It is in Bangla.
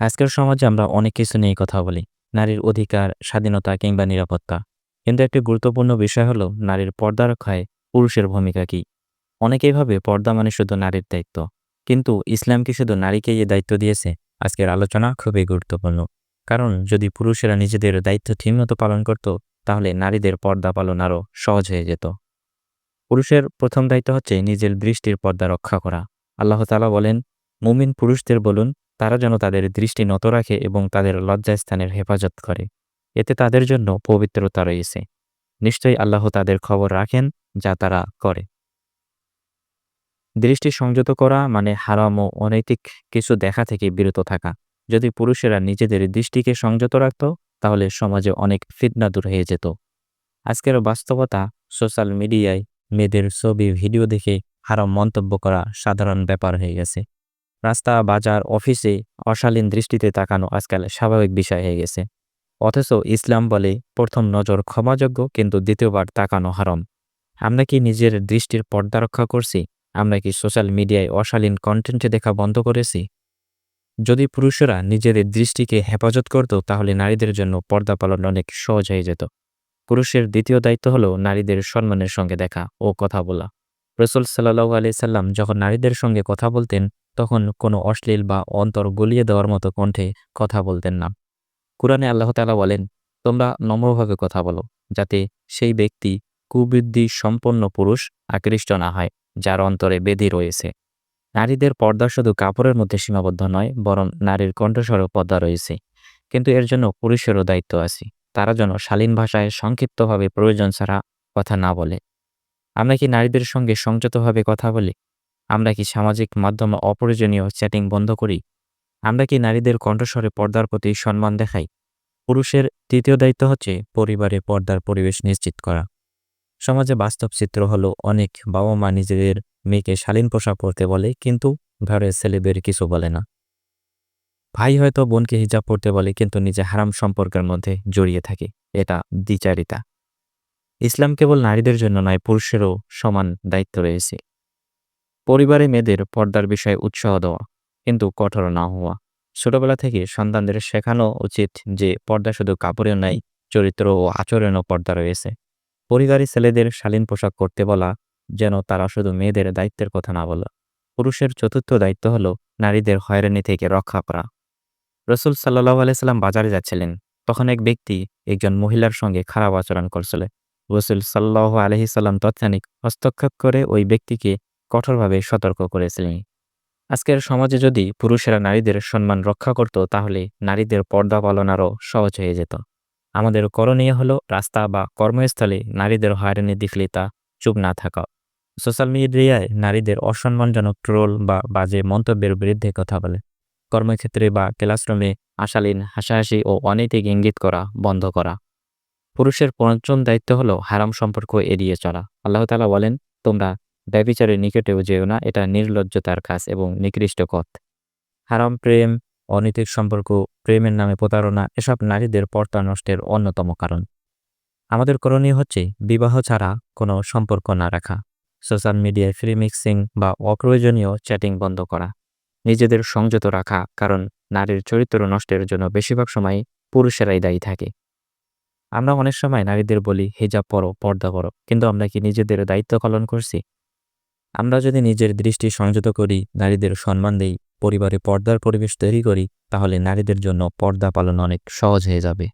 আজকের সমাজে আমরা অনেক কিছু নিয়ে কথা বলি। নারীর অধিকার, স্বাধীনতা কিংবা নিরাপত্তা। কিন্তু একটি গুরুত্বপূর্ণ বিষয় হলো, নারীর পর্দা রক্ষায় পুরুষের ভূমিকা কি? অনেকেই ভাবে পর্দা মানে শুধু নারীর দায়িত্ব। কিন্তু ইসলাম কি শুধু নারীকেই এই দায়িত্ব দিয়েছে? আজকের আলোচনা খুবই গুরুত্বপূর্ণ। কারণ যদি পুরুষেরা নিজেদের দায়িত্ব ঠিকমতো পালন করত, তাহলে নারীদের পর্দা পালন আরও সহজ হয়ে যেত। পুরুষের প্রথম দায়িত্ব হচ্ছে নিজের দৃষ্টির পর্দা রক্ষা করা। আল্লাহ তালা বলেন, মুমিন পুরুষদের বলুন তারা যেন তাদের দৃষ্টি নত রাখে এবং তাদের লজ্জাস্থানের হেফাজত করে। এতে তাদের জন্য পবিত্রতা রয়েছে। নিশ্চয়ই আল্লাহ তাদের খবর রাখেন যা তারা করে। দৃষ্টি সংযত করা মানে হারাম ও অনৈতিক কিছু দেখা থেকে বিরত থাকা। যদি পুরুষেরা নিজেদের দৃষ্টিকে সংযত রাখত, তাহলে সমাজে অনেক ফিতনা দূর হয়ে যেত। আজকের বাস্তবতা, সোশ্যাল মিডিয়ায় মেয়েদের ছবি, ভিডিও দেখে হারাম মন্তব্য করা সাধারণ ব্যাপার হয়ে গেছে। রাস্তা, বাজার, অফিসে অশালীন দৃষ্টিতে তাকানো আজকাল স্বাভাবিক বিষয় হয়ে গেছে। অথচ ইসলাম বলে, প্রথম নজর ক্ষমাযোগ্য, কিন্তু দ্বিতীয়বার তাকানো হারম। আমরা কি নিজের দৃষ্টির পর্দা রক্ষা করছি? আমরা কি সোশ্যাল মিডিয়ায় অশালীন কন্টেন্ট দেখা বন্ধ করেছি? যদি পুরুষেরা নিজেদের দৃষ্টিকে হেফাজত করত, তাহলে নারীদের জন্য পর্দা পালন অনেক সহজ হয়ে যেত। পুরুষের দ্বিতীয় দায়িত্ব হলো নারীদের সম্মানের সঙ্গে দেখা ও কথা বলা। রসুল সাল্লাহু আলি সাল্লাম যখন নারীদের সঙ্গে কথা বলতেন তখন কোনো অশ্লীল বা অন্তর গলিয়ে দেওয়ার মতো কণ্ঠে কথা বলতেন না। কোরআনে আল্লাহ তালা বলেন, তোমরা নম্রভাবে কথা বলো, যাতে সেই ব্যক্তি কুবৃদ্ধি সম্পন্ন পুরুষ আকৃষ্ট না হয়, যার অন্তরে বেদি রয়েছে। নারীদের পর্দা শুধু কাপড়ের মধ্যে সীমাবদ্ধ নয়, বরং নারীর কণ্ঠস্বরও পর্দা রয়েছে। কিন্তু এর জন্য পুরুষেরও দায়িত্ব আছে। তারা যেন শালীন ভাষায় সংক্ষিপ্তভাবে প্রয়োজন ছাড়া কথা না বলে। আমরা কি নারীদের সঙ্গে সংযতভাবে কথা বলি? আমরা কি সামাজিক মাধ্যমে অপ্রয়োজনীয় চ্যাটিং বন্ধ করি? আমরা কি নারীদের কণ্ঠস্বরে পর্দার প্রতি সম্মান দেখাই? পুরুষের তৃতীয় দায়িত্ব হচ্ছে পরিবারে পর্দার পরিবেশ নিশ্চিত করা। সমাজে বাস্তব চিত্র হলো অনেক বাবা মা নিজেদের মেয়েকে শালীন পোশাক পরতে বলে, কিন্তু ঘরের ছেলেদের কিছু বলে না। ভাই হয়তো বোনকে হিজাব পড়তে বলে, কিন্তু নিজে হারাম সম্পর্কের মধ্যে জড়িয়ে থাকে। এটা দ্বিচারিতা। ইসলাম কেবল নারীদের জন্য নয়, পুরুষেরও সমান দায়িত্ব রয়েছে। পরিবারে মেয়েদের পর্দার বিষয়ে উৎসাহ দেওয়া কিন্তু কঠোর না হওয়া। ছোটবেলা থেকে সন্তানদের শেখানো উচিত যে পর্দা শুধু কাপড়েও নাই, চরিত্র ও আচরণও পর্দা রয়েছে। পরিবারের ছেলেদের শালীন পোশাক করতে বলা যেন তারা শুধু মেয়েদের দায়িত্বের কথা না বলে। পুরুষের চতুর্থ দায়িত্ব হলো নারীদের হয়রানি থেকে রক্ষা করা। রসুল সাল্লাহ আলাইসাল্লাম বাজারে যাচ্ছিলেন, তখন এক ব্যক্তি একজন মহিলার সঙ্গে খারাপ আচরণ করছিল। রসুল সাল্লাহ আলহিসাল্লাম তৎক্ষণিক হস্তক্ষেপ করে ওই ব্যক্তিকে কঠোরভাবে সতর্ক করেছিলেন। আজকের সমাজে যদি পুরুষেরা নারীদের সম্মান রক্ষা করত, তাহলে নারীদের পর্দা পালন আরও সহজ হয়ে যেত। আমাদের করণীয় হলো রাস্তা বা কর্মস্থলে নারীদের হয়রানি দেখলে তা চুপ না থাকা। সোশ্যাল মিডিয়ায় নারীদের অসম্মানজনক ট্রোল বা বাজে মন্তব্যের বিরুদ্ধে কথা বলে। কর্মক্ষেত্রে বা ক্লাসরুমে আশালীন হাসাহাসি ও অনৈতিক ইঙ্গিত করা বন্ধ করা। পুরুষের পঞ্চম দায়িত্ব হলো হারাম সম্পর্ক এড়িয়ে চলা। আল্লাহ তালা বলেন, তোমরা ব্যবিচারের নিকটেও যেও না, এটা নির্লজ্জতার কাজ এবং নিকৃষ্ট পথ। হারাম প্রেম, অনৈতিক সম্পর্ক, প্রেমের নামে প্রতারণা, এসব নারীদের পর্তা নষ্টের অন্যতম কারণ। আমাদের করণীয় হচ্ছে বিবাহ ছাড়া কোনো সম্পর্ক না রাখা, সোশ্যাল মিডিয়ায় ফ্রি মিক্সিং বা অপ্রয়োজনীয় চ্যাটিং বন্ধ করা, নিজেদের সংযত রাখা, কারণ নারীর চরিত্র নষ্টের জন্য বেশিরভাগ সময় পুরুষেরাই দায়ী থাকে। আমরা অনেক সময় নারীদের বলি, হেজাব পরো, পর্দা করো কিন্তু আমরা কি নিজেদের দায়িত্ব পালন করছি? আমরা যদি নিজের দৃষ্টি সংযত করি, নারীদের সম্মান দেই, পরিবারে পর্দার পরিবেশ তৈরি করি, তাহলে নারীদের জন্য পর্দা পালন অনেক সহজ হয়ে যাবে।